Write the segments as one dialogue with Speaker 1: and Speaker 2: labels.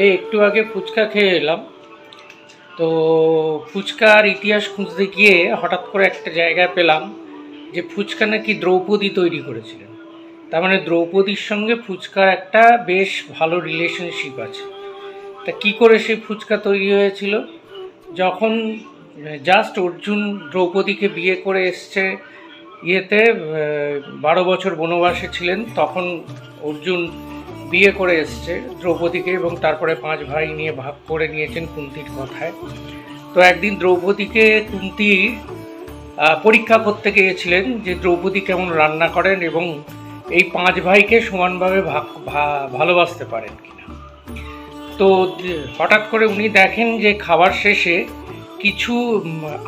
Speaker 1: এই একটু আগে ফুচকা খেয়ে এলাম। তো ফুচকার ইতিহাস খুঁজতে গিয়ে হঠাৎ করে একটা জায়গায় পেলাম যে ফুচকা নাকি দ্রৌপদী তৈরি করেছিলেন। তার মানে দ্রৌপদীর সঙ্গে ফুচকার একটা বেশ ভালো রিলেশনশিপ আছে। তা কি করে সেই ফুচকা তৈরি হয়েছিল? যখন জাস্ট অর্জুন দ্রৌপদীকে বিয়ে করে এসছে, ইয়েতে বারো বছর বনবাসে ছিলেন, তখন অর্জুন বিয়ে করে এসছে দ্রৌপদীকে এবং তারপরে পাঁচ ভাই নিয়ে ভাগ করে নিয়েছেন কুন্তির কথায়। তো একদিন দ্রৌপদীকে কুন্তি পরীক্ষা করতে গিয়েছিলেন যে দ্রৌপদী কেমন রান্না করেন এবং এই পাঁচ ভাইকে সমানভাবে ভাগ ভালোবাসতে পারেন কিনা। তো হঠাৎ করে উনি দেখেন যে খাবার শেষে কিছু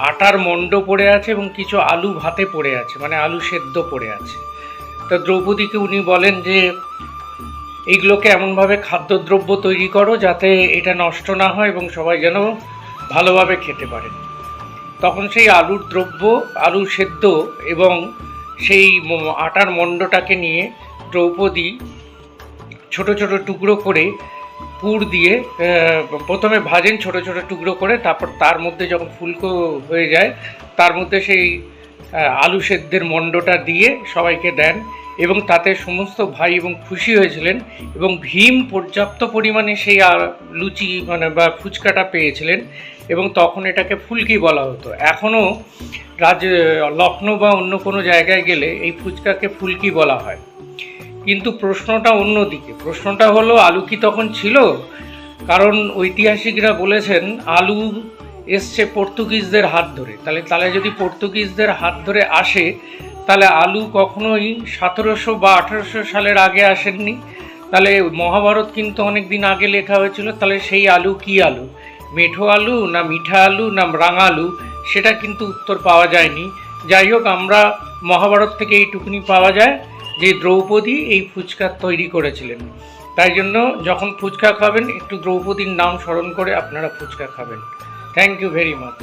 Speaker 1: আটার মণ্ড পড়ে আছে এবং কিছু আলু ভাতে পড়ে আছে মানে আলু সেদ্ধ পড়ে আছে। তো দ্রৌপদীকে উনি বলেন যে এইগুলোকে এমনভাবে খাদ্যদ্রব্য তৈরি করো যাতে এটা নষ্ট না হয় এবং সবাই যেন ভালোভাবে খেতে পারে। তখন সেই আলুর দ্রব্য, আলু সেদ্ধ এবং সেই আটার মণ্ডটাকে নিয়ে দ্রৌপদী ছোট ছোট টুকরো করে পুর দিয়ে প্রথমে ভাজেন ছোট ছোট টুকরো করে, তারপর তার মধ্যে যখন ফুলকো হয়ে যায়, তার মধ্যে সেই আলু সেদ্ধের মণ্ডটা দিয়ে সবাইকে দেন। এবং তাতে সমস্ত ভাই এবং খুশি হয়েছিলেন এবং ভীম পর্যাপ্ত পরিমাণে সেই লুচি মানে বা ফুচকাটা পেয়েছিলেন এবং তখন এটাকে ফুলকি বলা হতো। এখনও রাজ লখনৌ বা অন্য কোনো জায়গায় গেলে এই ফুচকাকে ফুলকি বলা হয়। কিন্তু প্রশ্নটা অন্যদিকে প্রশ্নটা হলো, আলু কি তখন ছিল? কারণ ঐতিহাসিকরা বলেছেন, আলু এসছে পর্তুগিজদের হাত ধরে। তাহলে তাহলে যদি পর্তুগিজদের হাত ধরে আসে তাহলে আলু কখনোই সতেরোশো বা আঠেরোশো সালের আগে আসেননি। তাহলে মহাভারত কিন্তু অনেক দিন আগে লেখা হয়েছিল, তাহলে সেই আলু কি আলু? মেঠো আলু না মিঠা আলু না রাঙা আলু? সেটা কিন্তু উত্তর পাওয়া যায়নি। যাই হোক, আমরা মহাভারত থেকে এইটুকুনি পাওয়া যায় যে দ্রৌপদী এই ফুচকা তৈরি করেছিলেন। তাই জন্য যখন ফুচকা খাবেন, একটু দ্রৌপদীর নাম স্মরণ করে আপনারা ফুচকা খাবেন। Thank you very much